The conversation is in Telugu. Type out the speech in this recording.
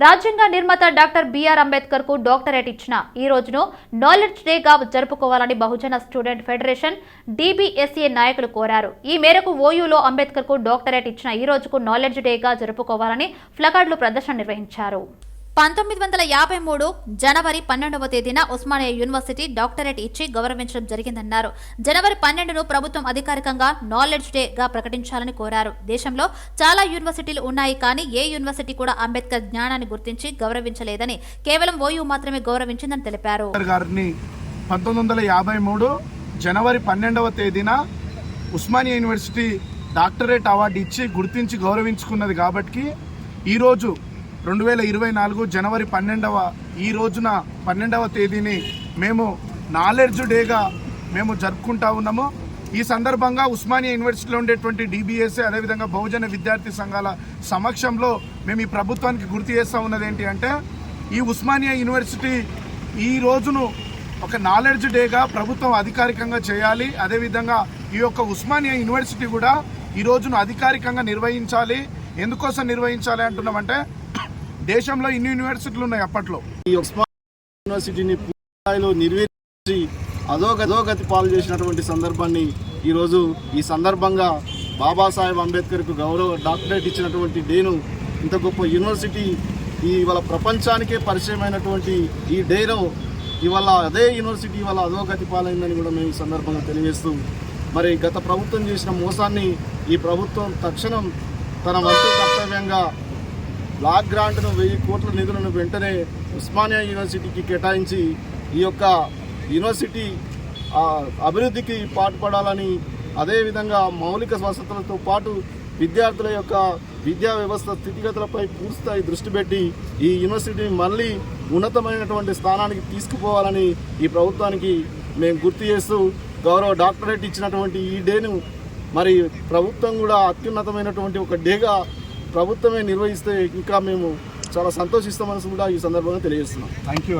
రాజ్యాంగ నిర్మాత డాక్టర్ బిఆర్ అంబేద్కర్కు డాక్టరేట్ ఇచ్చిన ఈ రోజును నాలెడ్జ్ డేగా జరుపుకోవాలని బహుజన స్టూడెంట్ ఫెడరేషన్ డిబిఎస్ఏ నాయకులు కోరారు. ఈ మేరకు ఓయూలో అంబేద్కర్కు డాక్టరేట్ ఇచ్చిన ఈ రోజుకు నాలెడ్జ్ డేగా జరుపుకోవాలని ఫ్లకార్డులు ప్రదర్శన నిర్వహించారు. పంతొమ్మిది వందల యాభై మూడు జనవరి పన్నెండవ తేదీన ఉస్మానియా యూనివర్సిటీ డాక్టరేట్ ఇచ్చి గౌరవించడం జరిగిందన్నారు. జనవరి పన్నెండును ప్రభుత్వం అధికారికంగా నాలెడ్జ్ డే గా ప్రకటించాలని కోరారు. దేశంలో చాలా యూనివర్సిటీలు ఉన్నాయి కానీ ఏ యూనివర్సిటీ కూడా అంబేద్కర్ జ్ఞానాన్ని గుర్తించి గౌరవించలేదని కేవలం ఓయూ మాత్రమే గౌరవించిందని తెలిపారు. గారిని పంతొమ్మిది వందల యాభై మూడు జనవరి పన్నెండవ తేదీన ఉస్మానియా యూనివర్సిటీ డాక్టరేట్ అవార్డు ఇచ్చి గుర్తించి గౌరవించుకున్నది కాబట్టి ఈరోజు రెండు వేల ఇరవై నాలుగు జనవరి పన్నెండవ ఈ రోజున పన్నెండవ తేదీని మేము నాలెడ్జ్ డేగా మేము జరుపుకుంటా ఉన్నాము. ఈ సందర్భంగా ఉస్మానియా యూనివర్సిటీలో ఉండేటువంటి డిబిఎస్ఏ అదేవిధంగా బహుజన విద్యార్థి సంఘాల సమక్షంలో మేము ఈ ప్రభుత్వానికి గుర్తు చేస్తూ ఉన్నది ఏంటి అంటే ఈ ఉస్మానియా యూనివర్సిటీ ఈ రోజును ఒక నాలెడ్జ్ డేగా ప్రభుత్వం అధికారికంగా చేయాలి. అదేవిధంగా ఈ యొక్క ఉస్మానియా యూనివర్సిటీ కూడా ఈ రోజును అధికారికంగా నిర్వహించాలి. ఎందుకోసం నిర్వహించాలి అంటున్నామంటే దేశంలో ఇన్ని యూనివర్సిటీలు ఉన్నాయి అప్పట్లో. ఈ ఉస్మానియా యూనివర్సిటీని స్థాయిలో నిర్వహించి అధోగ అధోగతి పాలు చేసినటువంటి సందర్భాన్ని ఈరోజు ఈ సందర్భంగా బాబాసాహెబ్ అంబేద్కర్కు గౌరవ డాక్టరేట్ ఇచ్చినటువంటి డేను ఇంత గొప్ప యూనివర్సిటీ ఈ ఇవాళ ప్రపంచానికే పరిచయమైనటువంటి ఈ డేలో ఇవాళ అదే యూనివర్సిటీ ఇవాళ అధోగతి పాలైందని కూడా మేము ఈ సందర్భంగా తెలియజేస్తూ మరి గత ప్రభుత్వం చేసిన మోసాన్ని ఈ ప్రభుత్వం తక్షణం తన వంతు కర్తవ్యంగా బ్లాక్ గ్రాంట్ను వెయ్యి కోట్ల నిధులను వెంటనే ఉస్మానియా యూనివర్సిటీకి కేటాయించి ఈ యొక్క యూనివర్సిటీ అభివృద్ధికి పాటుపడాలని అదేవిధంగా మౌలిక వసతులతో పాటు విద్యార్థుల యొక్క విద్యా వ్యవస్థ స్థితిగతులపై పూర్తిస్థాయి దృష్టి పెట్టి ఈ యూనివర్సిటీని మళ్ళీ ఉన్నతమైనటువంటి స్థానానికి తీసుకుపోవాలని ఈ ప్రభుత్వానికి మేము గుర్తు చేస్తూ గౌరవ డాక్టరేట్ ఇచ్చినటువంటి ఈ డేను మరి ప్రభుత్వం కూడా అత్యున్నతమైనటువంటి ఒక డేగా ప్రభుత్వమే నిర్వహిస్తే ఇంకా మేము చాలా సంతోషిస్తామని కూడా ఈ సందర్భంగా తెలియజేస్తున్నాం. Thank you